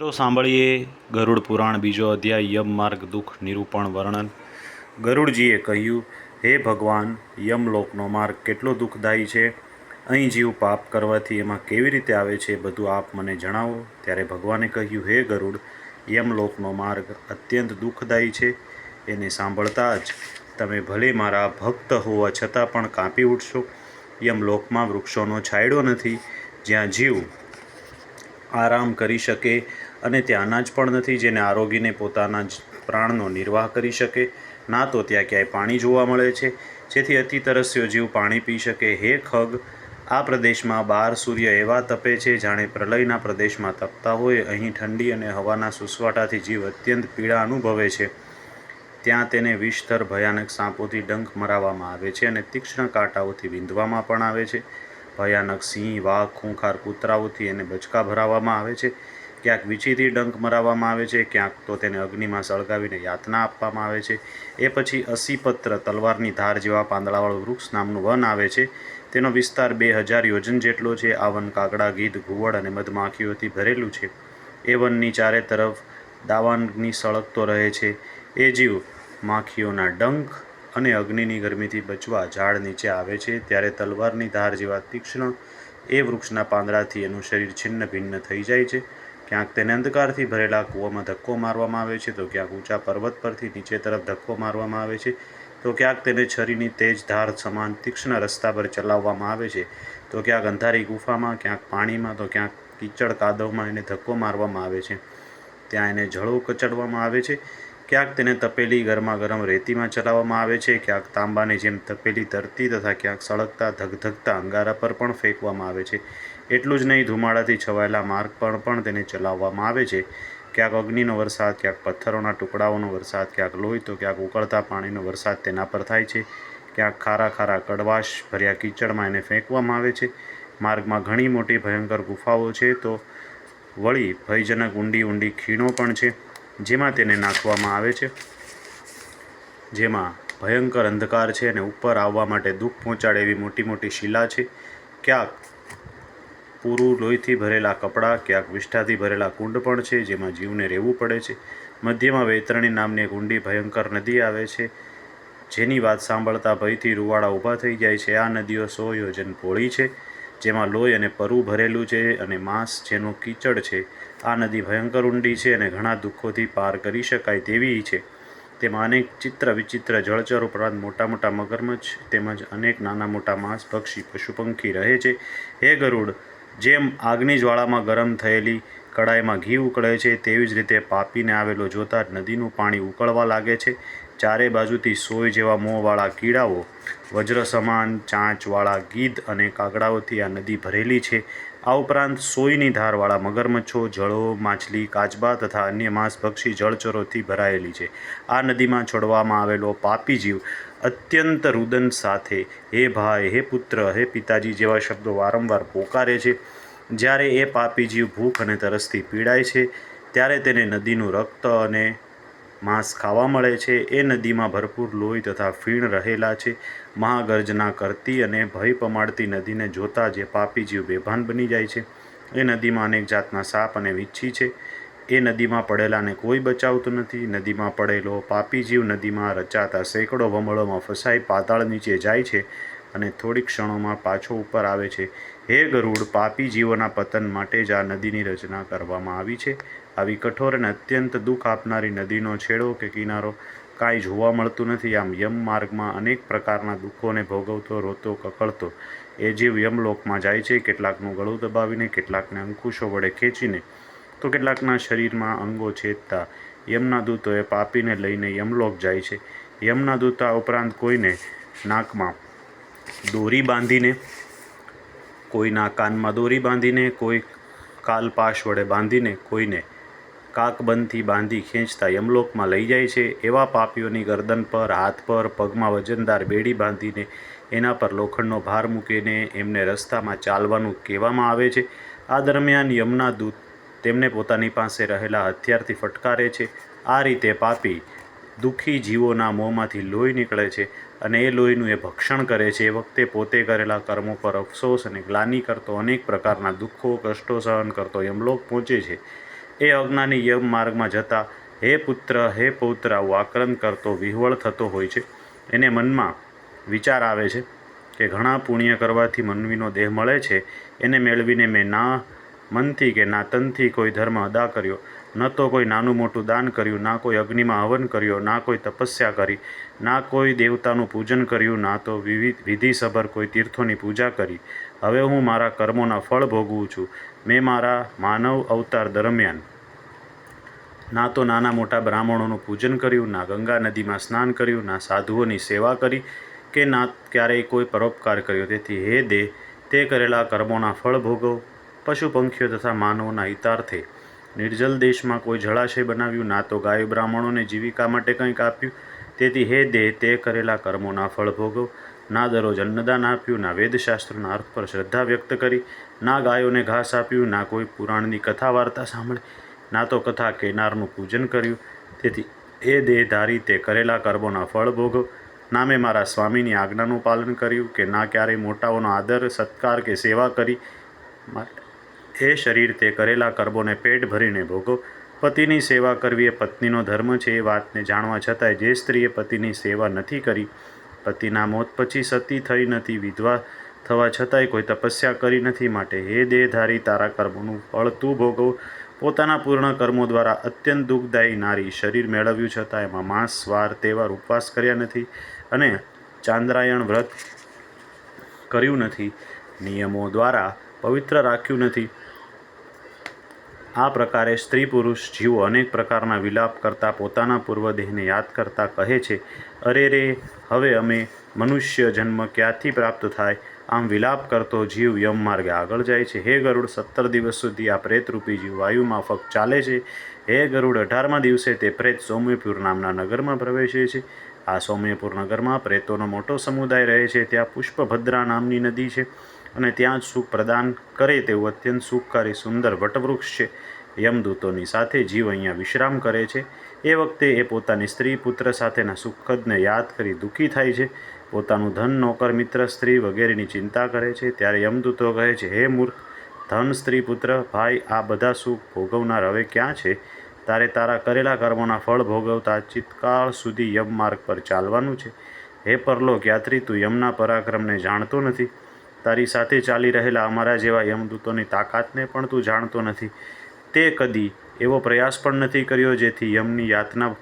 તો સાંભળીએ ગરુડ પુરાણ બીજો અધ્યાય, યમ માર્ગ, દુઃખ, નિરૂપણ, વર્ણન. ગરુડજીએ કહ્યું, હે ભગવાન, યમલોકનો માર્ગ કેટલો દુઃખદાયી છે. અહીં જીવ પાપ કરવાથી એમાં કેવી રીતે આવે છે બધું આપ મને જણાવો. ત્યારે ભગવાને કહ્યું, હે ગરુડ, યમલોકનો માર્ગ અત્યંત દુઃખદાયી છે. એને સાંભળતા જ તમે ભલે મારા ભક્ત હોવા છતાં પણ કાંપી ઉઠશો. યમલોકમાં વૃક્ષોનો છાંયડો નથી. જ્યાં જીવ આરામ કરી શકે અને ત્યાં અનાજ પણ નથી જેને આરોગીને પોતાના જ પ્રાણનો નિર્વાહ કરી શકે. ના તો ત્યાં ક્યાંય પાણી જોવા મળે છે. જેથી અતિ તરસ્યો જીવ પાણી પી શકે. હે ખગ, આ પ્રદેશમાં બાર સૂર્ય એવા તપે છે જાણે પ્રલયના પ્રદેશમાં તપતા હોય. અહીં ઠંડી અને હવાના સુસવાટાથી જીવ અત્યંત પીડા અનુભવે છે. ત્યાં તેને વિષધર ભયાનક સાંપોથી ડંખ મરાવવામાં આવે છે અને તીક્ષ્ણ કાંટાઓથી વિંધવામાં પણ આવે છે. ભયાનક સિંહ, વાઘ, ખૂંખાર કૂતરાઓથી એને બચકા ભરાવવામાં આવે છે. ક્યાંક વિચીથી ડંખ મરાવવામાં આવે છે, ક્યાંક તો તેને અગ્નિમાં સળગાવીને યાતના આપવામાં આવે છે. એ પછી અસીપત્ર તલવારની ધાર જેવા પાંદડાવાળું વૃક્ષ નામનું વન આવે છે. તેનો વિસ્તાર બે હજાર યોજન જેટલો છે. આ વન કાગડા ગીધ, ઘુવડ અને મધમાખીઓથી ભરેલું છે. એ વનની ચારે તરફ દાવાનગ્નિ સળગતો રહે છે. એ જીવ માખીઓના ડંખ અને અગ્નિની ગરમીથી બચવા ઝાડ નીચે આવે છે. ત્યારે તલવારની ધાર જેવા તીક્ષ્ણ એ વૃક્ષના પાંદડાથી એનું શરીર છિન્ન ભિન્ન થઈ જાય છે. ક્યાંક તેને અંધકારથી ભરેલા કૂવામાં ધક્કો મારવામાં આવે છે, તો ક્યાંક ઊંચા પર્વત પરથી નીચે તરફ ધક્કો મારવામાં આવે છે, તો ક્યાંક તેને છરીની તેજ ધાર સમાન તીક્ષ્ણ રસ્તા પર ચલાવવામાં આવે છે, તો ક્યાંક અંધારી ગુફામાં, ક્યાંક પાણીમાં, તો ક્યાંક કીચડ કાદવમાં એને ધક્કો મારવામાં આવે છે. ત્યાં એને જળો કચડવામાં આવે છે, ક્યાંક તેને તપેલી ગરમા ગરમ રેતીમાં ચલાવવામાં આવે છે, ક્યાંક તાંબાની જેમ તપેલી ધરતી તથા ક્યાંક સળગતા ધગધગતા અંગારા પર પણ ફેંકવામાં આવે છે. એટલું જ નહીં, ધુમાડાથી છવાયેલા માર્ગ પર પણ તેને ચલાવવામાં આવે છે. ક્યાંક અગ્નિનો વરસાદ, ક્યાંક પથ્થરોના ટુકડાઓનો વરસાદ, ક્યાંક લોહી તો ક્યાંક ઉકળતા પાણીનો વરસાદ તેના પર થાય છે. ક્યાંક ખારા ખારા કડવાશ ભર્યા કીચડમાં એને ફેંકવામાં આવે છે. માર્ગમાં ઘણી મોટી ભયંકર ગુફાઓ છે તો વળી ભયજનક ઊંડી ઊંડી ખીણો પણ છે, જેમાં તેને નાખવામાં આવે છે. જેમાં ભયંકર અંધકાર છે અને ઉપર આવવા માટે દુઃખ પહોંચાડે એવી મોટી મોટી શિલા છે. ક્યાંક પૂરું લોહીથી ભરેલા કપડાં, ક્યાંક વિષ્ઠાથી ભરેલા કુંડ પણ છે જેમાં જીવને રહેવું પડે છે. મધ્યમાં વૈતરણી નામની એક ઊંડી ભયંકર નદી આવે છે. જેની વાત સાંભળતા ભયથી રૂવાડા ઊભા થઈ જાય છે. આ નદીઓ સો યોજન પોળી છે, જેમાં લોહી અને પરુ ભરેલું છે અને માંસ જેનું કીચડ છે. આ નદી ભયંકર ઊંડી છે અને ઘણા દુઃખોથી પાર કરી શકાય તેવી છે. તેમાં અનેક ચિત્ર વિચિત્ર જળચર ઉપરાંત મોટા મોટા મગરમચ્છ તેમજ અનેક નાના મોટા માંસ, પક્ષી પશુ પંખી રહે છે. હે ગરુડ જેમ આગની જ્વાળામાં ગરમ થયેલી કડાઈમાં ઘી ઉકળે છે, તેવી જ રીતે પાપીને આવેલો જોતા જ નદીનું પાણી ઉકળવા લાગે છે. ચારે બાજુથી સોય જેવા મોંવાળા કીડાઓ, વજ્ર સમાન, ચાંચવાળા ગીધ અને કાગડાઓથી આ નદી ભરેલી છે. આ ઉપરાંત સોયની ધારવાળા મગરમચ્છો, જળો, માછલી, કાચબા તથા અન્ય માંસભક્ષી જળચરોથી ભરાયેલી છે. આ નદીમાં છોડવામાં આવેલો પાપી જીવ અત્યંત રુદન સાથે, હે ભાઈ, હે પુત્ર, હે પિતાજી જેવા શબ્દો વારંવાર પોકારે છે. જ્યારે એ પાપી જીવ ભૂખ અને તરસથી પીડાય છે, ત્યારે તેને નદીનું રક્ત અને માંસ ખાવા મળે છે. એ નદીમાં ભરપૂર લોહી તથા ફીણ રહેલા છે. મહાગર્જના કરતી અને ભય પમાડતી નદીને જોતા જે પાપી જીવ બેભાન બની જાય છે. એ નદીમાં અનેક જાતના સાપ અને વીંછી છે. એ નદીમાં પડેલાને કોઈ બચાવતું નથી. નદીમાં પડેલો પાપી જીવ નદીમાં રચાતા સેંકડો વમળોમાં ફસાઈ પાતાળ નીચે જાય છે અને થોડીક ક્ષણોમાં પાછો ઉપર આવે છે. હે ગરુડ, પાપી જીવોના પતન માટે જ આ નદીની રચના કરવામાં આવી છે. આવી કઠોર અને અત્યંત દુઃખ આપનારી નદીનો છેડો કે કિનારો કાંઈ જોવા મળતું નથી. આમ યમ માર્ગમાં અનેક પ્રકારના દુઃખોને ભોગવતો, રોતો, કકળતો એ જીવ યમલોકમાં જાય છે. કેટલાકનું ગળું દબાવીને, કેટલાકને અંકુશો વડે ખેંચીને તો કેટલાકના શરીરમાં અંગો છેદતા યમના દૂતોએ પાપીને લઈને યમલોક જાય છે. યમના દૂતા ઉપરાંત કોઈને નાકમાં દોરી બાંધીને, કોઈના કાનમાં દોરી બાંધીને, કોઈ કાલપાશ વડે બાંધીને, કોઈને કાકબંધથી બાંધી ખેંચતા યમલોકમાં લઈ જાય છે. એવા પાપીઓની ગરદન પર, હાથ પર, પગમાં વજનદાર બેડી બાંધીને એના પર લોખંડનો ભાર મૂકીને એમને રસ્તામાં ચાલવાનું કહેવામાં આવે છે. આ દરમિયાન યમના દૂત તેમને પોતાની પાસે રહેલા હથિયારથી ફટકારે છે. આ રીતે પાપી દુઃખી જીવોના મોંમાંથી લોહી નીકળે છે અને એ લોહીનું એ ભક્ષણ કરે છે. એ વખતે પોતે કરેલા કર્મો પર અફસોસ અને ગ્લાની કરતો અનેક પ્રકારના દુઃખો, કષ્ટો સહન કરતો યમલોક પહોંચે છે. એ અજ્ઞાની યમ માર્ગમાં જતા હે પુત્ર, હે પૌત્ર, આવું આક્રમ કરતો વિહવળ થતો હોય છે. એને મનમાં વિચાર આવે છે કે ઘણા પુણ્ય કરવાથી મનવીનો દેહ મળે છે. એને મેળવીને મેં ના મનથી કે ના તનથી કોઈ ધર્મ અદા કર્યો. ન તો કોઈ નાનું મોટું દાન કર્યું, ના કોઈ અગ્નિમાં હવન કર્યો, ના કોઈ તપસ્યા કરી, ના કોઈ દેવતાનું પૂજન કર્યું, ના તો વિવિધ વિધિસભર કોઈ તીર્થોની પૂજા કરી. હવે હું મારા કર્મોના ફળ ભોગવું છું. મેં મારા માનવ અવતાર દરમિયાન ના તો નાના મોટા બ્રાહ્મણોનું પૂજન કર્યું, ના ગંગા નદીમાં સ્નાન કર્યું, ના સાધુઓની સેવા કરી કે ના ક્યારેય કોઈ પરોપકાર કર્યો. તેથી હે દે તે કરેલા કર્મોના ફળ ભોગવ પશુ પંખીઓ તથા માનવોના હિતાર્થે નિર્જલ દેશમાં કોઈ જળાશય બનાવ્યું, ના તો ગાય બ્રાહ્મણોને જીવિકા માટે કંઈક આપ્યું. તેથી હે દેહ, તે કરેલા કર્મોના ફળ ભોગવ ના દરરોજ અન્નદાન આપ્યું, ના વેદશાસ્ત્રોના અર્થ પર શ્રદ્ધા વ્યક્ત કરી, ના ગાયોને ઘાસ આપ્યું, ના કોઈ પુરાણની કથા વાર્તા સાંભળી, ના તો કથા કેનારનું પૂજન કર્યું. તેથી એ દેહધારી તે કરેલા કર્મોના ફળ ભોગવ ના મેં મારા સ્વામીની આજ્ઞાનું પાલન કર્યું કે ના ક્યારેય મોટાઓનો આદર, સત્કાર કે સેવા કરી. એ શરીર તે કરેલા કર્મોને પેટ ભરીને ભોગો. પતિની સેવા કરવી એ પત્નીનો ધર્મ છે, એ વાતને જાણવા છતાંય જે સ્ત્રીએ પતિની સેવા નથી કરી, પતિના મોત પછી સતી થઈ નથી, વિધવા થવા છતાંય કોઈ તપસ્યા કરી નથી માટે, હે દેહધારી, તારા કર્મોનું ફળ તું ભોગવ પોતાના પૂર્ણ કર્મો દ્વારા અત્યંત દુઃખદાયી નારી શરીર મેળવ્યું છતાં એમાં માંસ વાર તહેવાર ઉપવાસ કર્યા નથી અને ચાંદ્રાયણ વ્રત કર્યું નથી. નિયમો દ્વારા પવિત્ર રાખ્યું નથી. આ પ્રકારે સ્ત્રી પુરુષ જીવો અનેક પ્રકારના વિલાપ કરતા પોતાના પૂર્વદેહને યાદ કરતા કહે છે, અરે રે, હવે અમે મનુષ્ય જન્મ ક્યાંથી પ્રાપ્ત થાય? આમ વિલાપ કરતો જીવ યમ માર્ગે આગળ જાય છે. હે ગરુડ, સત્તર દિવસ સુધી આ પ્રેતરૂપી જીવ વાયુમાફક ચાલે છે. હે ગરુડ, અઢારમા દિવસે તે પ્રેત સૌમ્યપુર નામના નગરમાં પ્રવેશે છે. આ સૌમ્યપુર નગરમાં પ્રેતોનો મોટો સમુદાય રહે છે. ત્યાં પુષ્પભદ્રા નામની નદી છે. અને ત્યાં જ સુખ પ્રદાન કરે તેવું અત્યંત સુખકારી સુંદર વટવૃક્ષ છે. યમદૂતોની સાથે જીવ અહીંયા વિશ્રામ કરે છે. એ વખતે એ પોતાની સ્ત્રી પુત્ર સાથેના સુખદને યાદ કરી દુઃખી થાય છે. પોતાનું ધન, નોકર, મિત્ર, સ્ત્રી વગેરેની ચિંતા કરે છે. ત્યારે યમદૂતો કહે છે, હે મૂર્ખ, ધન, સ્ત્રી, પુત્ર, ભાઈ, આ બધા સુખ ભોગવનાર હવે ક્યાં છે? તારે તારા કરેલા કર્મોના ફળ ભોગવતા ચિત્કાળ સુધી યમ માર્ગ પર ચાલવાનું છે. હે પરલોક યાત્રી, તું યમના પરાક્રમને જાણતો નથી. તારી સાથે ચાલી રહેલા અમારા જેવા યમદૂતોની તાકાતને પણ તું જાણતો નથી. તે કદી એવો પ્રયાસ પણ નથી કર્યો જેથી યમની યાતના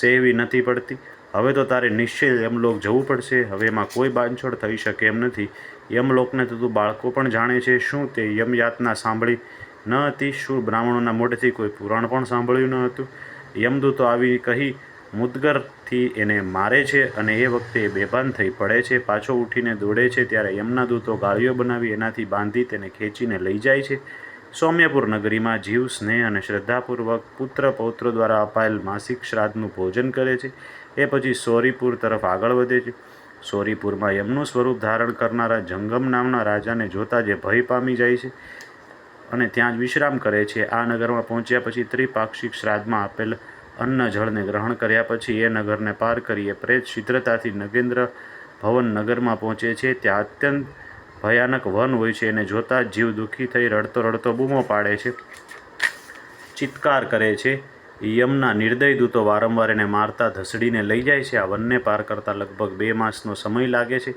સહેવી નથી પડતી. હવે તો તારે નિશ્ચય યમલોક જવું પડશે. હવે એમાં કોઈ બાંધછોડ થઈ શકે એમ નથી. યમલોકને તો તું બાળકો પણ જાણે છે. શું તે યમયાતના સાંભળી ન હતી? શું બ્રાહ્મણોના મોઢેથી કોઈ પુરાણ પણ સાંભળ્યું ન હતું? યમદૂતો આવી કહી મુદગરથી એને મારે છે અને એ વખતે એ બેભાન થઈ પડે છે. પાછો ઉઠીને દોડે છે ત્યારે યમના દૂતો ગાળીઓ બનાવી એનાથી બાંધી તેને ખેંચીને લઈ જાય છે. સૌમ્યપુર નગરીમાં જીવ, સ્નેહ અને શ્રદ્ધાપૂર્વક પુત્ર પૌત્ર દ્વારા અપાયેલ માસિક શ્રાદ્ધનું ભોજન કરે છે. એ પછી સોરીપુર તરફ આગળ વધે છે. સોરીપુરમાં યમનું સ્વરૂપ ધારણ કરનારા જંગમ નામના રાજાને જોતા જે ભય પામી જાય છે અને ત્યાં જ વિશ્રામ કરે છે. આ નગરમાં પહોંચ્યા પછી ત્રિપાક્ષિક શ્રાદ્ધમાં આપેલ અન્ન જળને ગ્રહણ કર્યા પછી એ નગરને પાર કરીએ. પ્રેત શીઘ્રતાથી નગેન્દ્ર ભવન નગરમાં પહોંચે છે. ત્યાં અત્યંત ભયાનક વન હોય છે. એને જોતા જ જીવ દુઃખી થઈ રડતો રડતો બૂમો પાડે છે. ચિત્કાર કરે છે. યમના નિર્દય દૂતો વારંવાર એને મારતા ધસડીને લઈ જાય છે. આ વનને પાર કરતાં લગભગ બે માસનો સમય લાગે છે.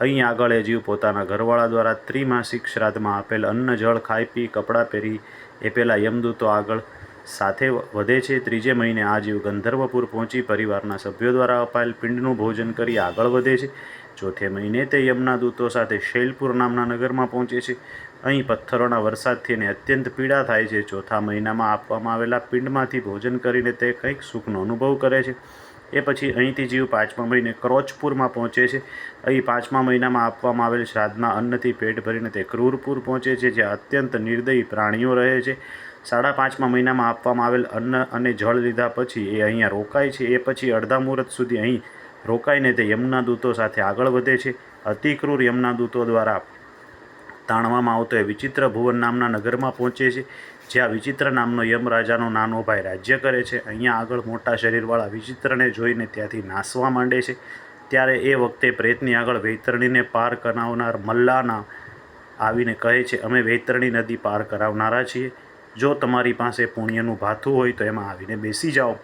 અહીં આગળ એ જીવ પોતાના ઘરવાળા દ્વારા ત્રિમાસિક શ્રાદ્ધમાં આપેલ અન્ન જળ ખાઈ પી કપડાં પહેરી એ પહેલાં યમદૂતો આગળ સાથે વધે છે. ત્રીજે મહિને આ જીવ ગંધર્વપુર પહોંચી પરિવારના સભ્યો દ્વારા અપાયેલ પિંડનું ભોજન કરી આગળ વધે છે. ચોથે મહિને તે યમના દૂતો સાથે શૈલપુર નામના નગરમાં પહોંચે છે. અહીં પથ્થરોના વરસાદથી એને અત્યંત પીડા થાય છે. ચોથા મહિનામાં આપવામાં આવેલા પિંડમાંથી ભોજન કરીને તે કંઈક સુખનો અનુભવ કરે છે. એ પછી અહીંથી જીવ પાંચમા મહિને ક્રોચપુરમાં પહોંચે છે. અહીં પાંચમા મહિનામાં આપવામાં આવેલ શ્રાદ્ધના અન્નથી પેટ ભરીને તે ક્રૂરપુર પહોંચે છે, જ્યાં અત્યંત નિર્દયી પ્રાણીઓ રહે છે. સાડા પાંચમા મહિનામાં આપવામાં આવેલ અન્ન અને જળ લીધા પછી એ અહીંયા રોકાય છે. એ પછી અડધા મુહૂર્ત સુધી અહીં રોકાઈને તે યમના દૂતો સાથે આગળ વધે છે. અતિક્રૂર યમના દૂતો દ્વારા તાણવામાં આવતો એ વિચિત્ર ભુવન નામના નગરમાં પહોંચે છે, જ્યાં વિચિત્ર નામનો યમરાજાનો નાનો ભાઈ રાજ્ય કરે છે. અહીંયા આગળ મોટા શરીરવાળા વિચિત્રને જોઈને ત્યાંથી નાસવા માંડે છે. ત્યારે એ વખતે પ્રેતની આગળ વૈતરણીને પાર કરાવનાર મલ્લાના આવીને કહે છે, અમે વૈતરણી નદી પાર કરાવનારા છીએ. જો તમારી પાસે પુણ્યનું ભાથું હોય તો એમાં આવીને બેસી જાઓ.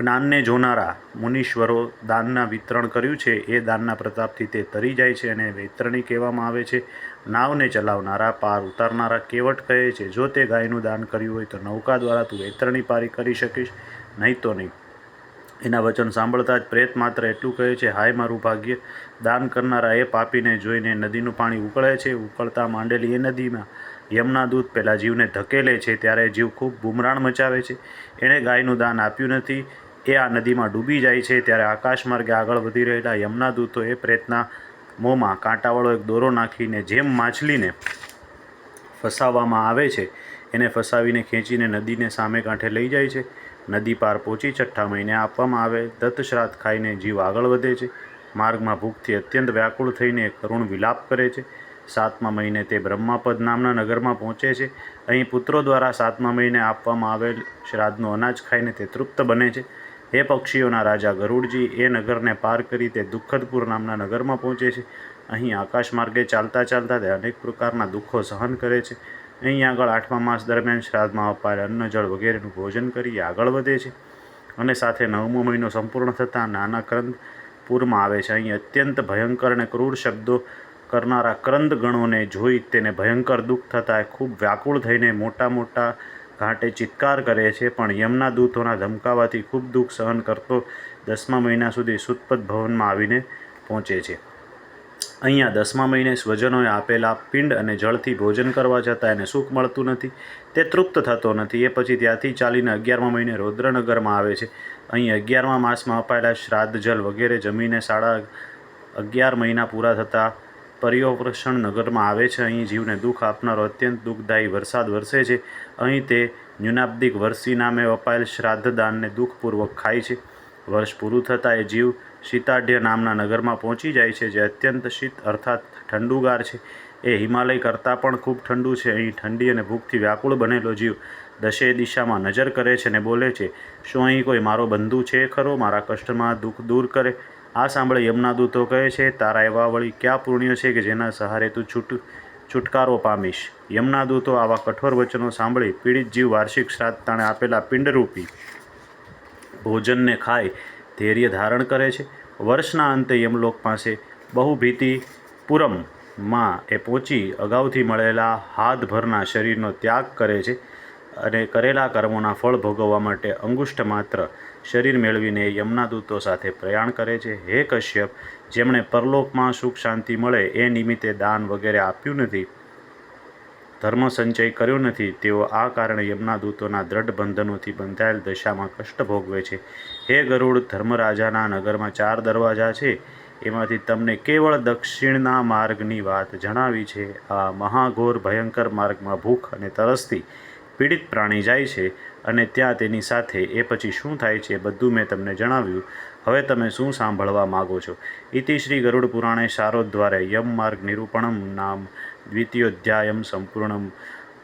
જ્ઞાનને જોનારા મુનીશ્વરો દાનના વિતરણ કર્યું છે. એ દાનના પ્રતાપથી તે તરી જાય છે અને વૈતરણી કહેવામાં આવે છે. નાવને ચલાવનારા, પાર ઉતારનારા કેવટ કહે છે, જો તે ગાયનું દાન કર્યું હોય તો નૌકા દ્વારા તું વૈતરણી પારી કરી શકીશ, નહીં તો નહીં. એના વચન સાંભળતા જ પ્રેત માત્ર એટલું કહે છે, હાય મારું ભાગ્ય, દાન કરનારા એ પાપીને જોઈને નદીનું પાણી ઉકળે છે, ઉકળતા માંડેલી એ નદીમાં યમના દૂધ પહેલાં જીવને ધકેલે છે, ત્યારે જીવ ખૂબ બુમરાણ મચાવે છે. એણે ગાયનું દાન આપ્યું નથી, એ આ નદીમાં ડૂબી જાય છે, ત્યારે આકાશ માર્ગે આગળ વધી રહેલા યમના દૂતો એ પ્રેતના મોંમાં કાંટાવાળો એક દોરો નાખીને જેમ માછલીને ફસાવવામાં આવે છે, એને ફસાવીને ખેંચીને નદીને સામે કાંઠે લઈ જાય છે. નદી પાર પહોંચી છઠ્ઠા મહિને આપવામાં આવે દત્ત શ્રાદ્ધ ખાઈને જીવ આગળ વધે છે. માર્ગમાં ભૂખથી અત્યંત વ્યાકુળ થઈને કરુણ વિલાપ કરે છે. સાતમા મહિને તે બ્રહ્માપદ નામના નગરમાં પહોંચે છે. અહીં પુત્રો દ્વારા સાતમા મહિને આપવામાં આવેલ શ્રાદ્ધનું અનાજ ખાઈને તે તૃપ્ત બને છે. એ પક્ષીઓના રાજા ગરુડજી, એ નગરને પાર કરી તે દુઃખદપુર નામના નગરમાં પહોંચે છે. અહીં આકાશ માર્ગે ચાલતા ચાલતા તે અનેક પ્રકારના દુઃખો સહન કરે છે. અહીં આગળ આઠમા માસ દરમિયાન શ્રાદ્ધમાં અપાયેલ અન્ન જળ વગેરેનું ભોજન કરી આગળ વધે છે. અને સાથે નવમો મહિનો સંપૂર્ણ થતાં નાના ક્રંદ પૂરમાં આવે છે. અહીં અત્યંત ભયંકર અને ક્રૂર શબ્દો કરનારા ક્રંદ ગણોને જોઈ તેને ભયંકર દુઃખ થતાં ખૂબ વ્યાકુળ થઈને મોટા મોટા ઘાટે ચિત્કાર કરે છે. પણ યમના દૂતોના ધમકાવાથી ખૂબ દુઃખ સહન કરતો દસમા મહિના સુધી સુતપત ભવનમાં આવીને પહોંચે છે. અહીંયા દસમા મહિને સ્વજનોએ આપેલા પિંડ અને જળથી ભોજન કરવા જતાં એને સુખ મળતું નથી, તે તૃપ્ત થતો નથી. એ પછી ત્યાંથી ચાલીને અગિયારમા મહિને રૌદ્રનગરમાં આવે છે. અહીં અગિયારમા માસમાં અપાયેલા શ્રાદ્ધ જલ વગેરે જમીને સાડા અગિયાર મહિના પૂરા થતાં પર્યોવર્ષણ નગરમાં આવે છે. અહીં જીવને દુઃખ આપનારો અત્યંત દુઃખદાયી વરસાદ વરસે છે. અહીં તે ન્યુનાબ્દિક વર્ષી નામે અપાયેલ શ્રાદ્ધ દાનને દુઃખપૂર્વક ખાય છે. વર્ષ પૂરું થતાં એ જીવ શીતાઢ્ય નામના નગરમાં પહોંચી જાય છે, જે અત્યંત શીત અર્થાત ઠંડુગાર છે. એ હિમાલય કરતાં પણ ખૂબ ઠંડુ છે. અહીં ઠંડી અને ભૂખથી વ્યાકુળ બનેલો જીવ દશે દિશામાં નજર કરે છે અને બોલે છે, શું અહીં કોઈ મારો બંધુ છે ખરો? મારા કષ્ટમાં દુઃખ દૂર કરે. આ સાંભળે યમના દૂતો કહે છે, તારા એવા વળી ક્યાં પુણ્ય છે કે જેના સહારે તું છૂટ, છુટકારો પામીશ? યમના દૂતો આવા કઠોર વચનો સાંભળી પીડિત જીવ વાર્ષિક શ્રાદ્ધ તાણે આપેલા પિંડરૂપી ભોજનને ખાય ધૈર્ય ધારણ કરે છે. વર્ષના અંતે યમલોક પાસે બહુભીતિ પુરમમાં એ પહોંચી અગાઉથી મળેલા હાથભરના શરીરનો ત્યાગ કરે છે અને કરેલા કર્મોના ફળ ભોગવવા માટે અંગુષ્ઠ માત્ર શરીર મેળવીને યમના દૂતો સાથે પ્રયાણ કરે છે. હે કશ્યપ, જેમણે પરલોકમાં સુખ શાંતિ મળે, એ નિમિત્તે દાન વગેરે આપ્યું નથી. ધર્મ સંચય કર્યો નથી, તેઓ આ કારણે યમના દૂતોના દ્રઢ બંધનોથી બંધાયેલ દશામાં કષ્ટ ભોગવે છે. હે ગરુડ, ધર્મરાજાના નગરમાં ચાર દરવાજા છે. એમાંથી તમને કેવળ દક્ષિણના માર્ગની વાત જણાવી છે. આ મહાઘોર, ભયંકર માર્ગમાં ભૂખ અને તરસથી પીડિત પ્રાણી જાય છે અને ત્યાં તેની સાથે એ પછી શું થાય છે બધું મેં તમને જણાવ્યું. હવે તમે શું સાંભળવા માગો છો? ઇતિ શ્રી ગરુડ પુરાણે શારોદ્વારે યમ માર્ગ નિરૂપણમ નામ દ્વિતીયોધ્યાયમ સંપૂર્ણમ.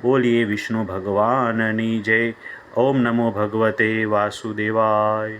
બોલીએ વિષ્ણુ ભગવાનની જય. ઓમ નમો ભગવતે વાસુદેવાય.